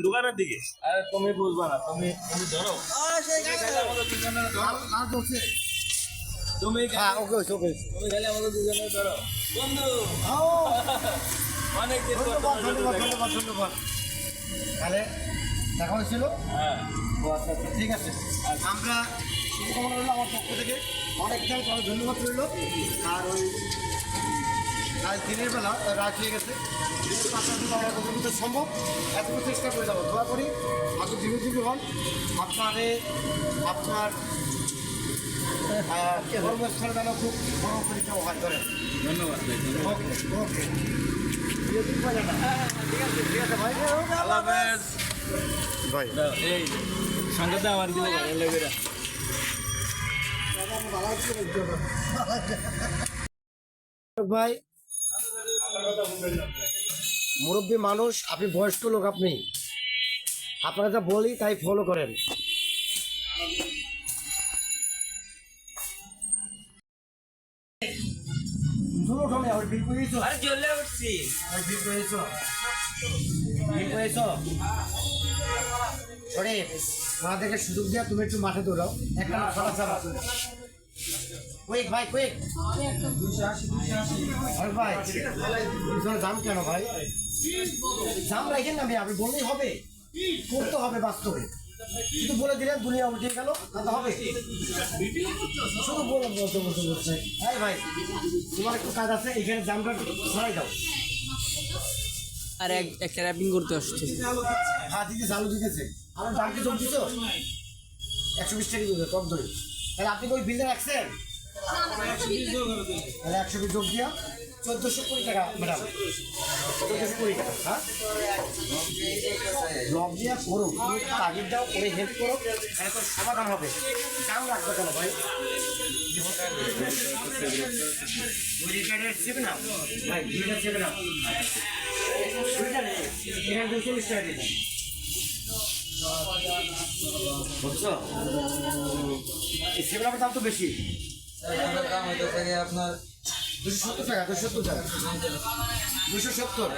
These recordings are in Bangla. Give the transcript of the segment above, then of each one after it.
দোকানের দিকে? আরে তুমি বুঝবা না তুমি তুমি ধরো। তুমি হ্যাঁ ওকে ওকে ওকে। তুমি খালি আমাদের দুজনের ধরো। বন্ধু! অনেক দিন পর ধন্যবাদ ধন্যবাদ ধন্যবাদ তাহলে দেখা হয়েছিল? হ্যাঁ। আচ্ছা আচ্ছা ঠিক আছে। আমরা শুভকামনা রইল আমার পক্ষ থেকে। অনেকটা অনেক ধন্যবাদ রইল। আর ওই আজ দিনের বেলা হয়ে গেছে। যতটুকু সম্ভব। এতটুকু চেষ্টা করে যাব। দোয়া করি হয়তো দীর্ঘজীবী হন। আপনারে আপনার আহ, কর্মস্থলে যেন খুব বড় পরীক্ষা হয়। ধরেন। ধন্যবাদ। ওকে ওকে। বিরতি পাইলে না। ঠিক আছে ঠিক আছে ভাই। এই সঙ্গে তো আমার দিলে ভালো লাগবে ভাই মুরব্বী মানুষ আপনি বয়স্ক লোক আপনি। আপনারা যা বলি তাই ফলো করেন। করেছ সরে ওনাদেরকে সুযোগ দিয়া তুমি একটু মাঠে দৌড়াও। একটা কুইক ভাই কুইক আরে ভাই দাম কেন ভাই? দাম রাখেন না ভাই আপনি বললেই হবে। করতে হবে বাস্তবে। শুধু বলে দিলেন দুনিয়া উঠে গেল তাতে হবে। শুধু বলে বলতে বলতে বলছে এই ভাই তোমার একটু কাজ আছে এখানে দামটা সরাই দাও। আর এক- একটা র্যাপিং করতে আসছে। হ্যাঁ দিদি চালু দিতেছে। আমার দাম কি যোগ দিত একশো বিশ টাকা দিবে টক দই তাহলে আপনি ওই বিলটা রাখছেন তাহলে একশো বিশ যোগ দিয়া চোদ্দোশো কুড়ি টাকা ম্যাডাম চোদ্দোশো কুড়ি টাকা হ্যাঁ? ব্লগ দিয়া করো তাগিদ দাও, করে হেল্প করো তোর সমাধান হবে। কেমন রাখবে কেন ভাই? ভাই আপ দুইটা নেই এখানে দুশো বিশ টাকা দিবেন বুঝছ? এই দাম তো বেশি। দাম হইতেছে গিয়ে আপনার দুশো সত্তর টাকা। দুশো সত্তর। টাকা দুশো সত্তর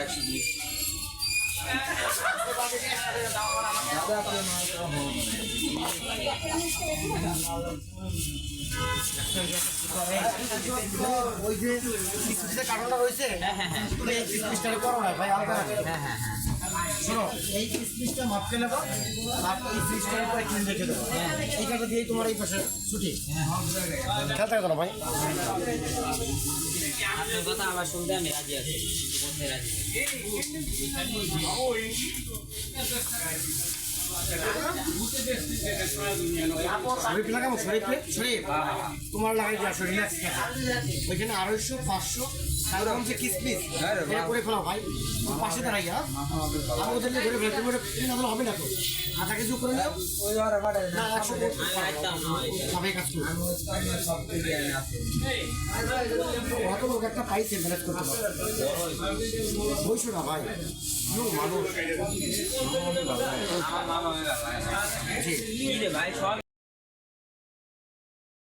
ওই যে কারণটা রয়েছে তুমি এই কিস্তিটা করো না ভাই আলাদা রাখো শোনো এই কিস্তিটা মাপকে নেব আর এই পিসটার উপরে কিনে রেখে দেবো এই কাটা দিয়েই তোমার এই পাশে ছুটি খেয়াল থাকে না ভাই আপনার কথা আবার শুনতে আমি রাজি আছি করতে রাজি শরীফ লাগাবো শরীফ শরীফ তোমার লাগাই যা শরীফ ওইখানে আড়াইশো, পাঁচশো তারপর যে কিসমিস এটা করে ফেলাও ভাই। পাশে দাঁড়াই আমি ওদের নিয়ে ঘুরে ফেলে তুমি ওটা হবে না তো? আধা কেজি করে নাও। না, একশো সবাই কাজ করো। অত লোক একটা পাইছে ম্যানেজ করতে পারে বইছো না ভাই। মানুষ। ভাই সব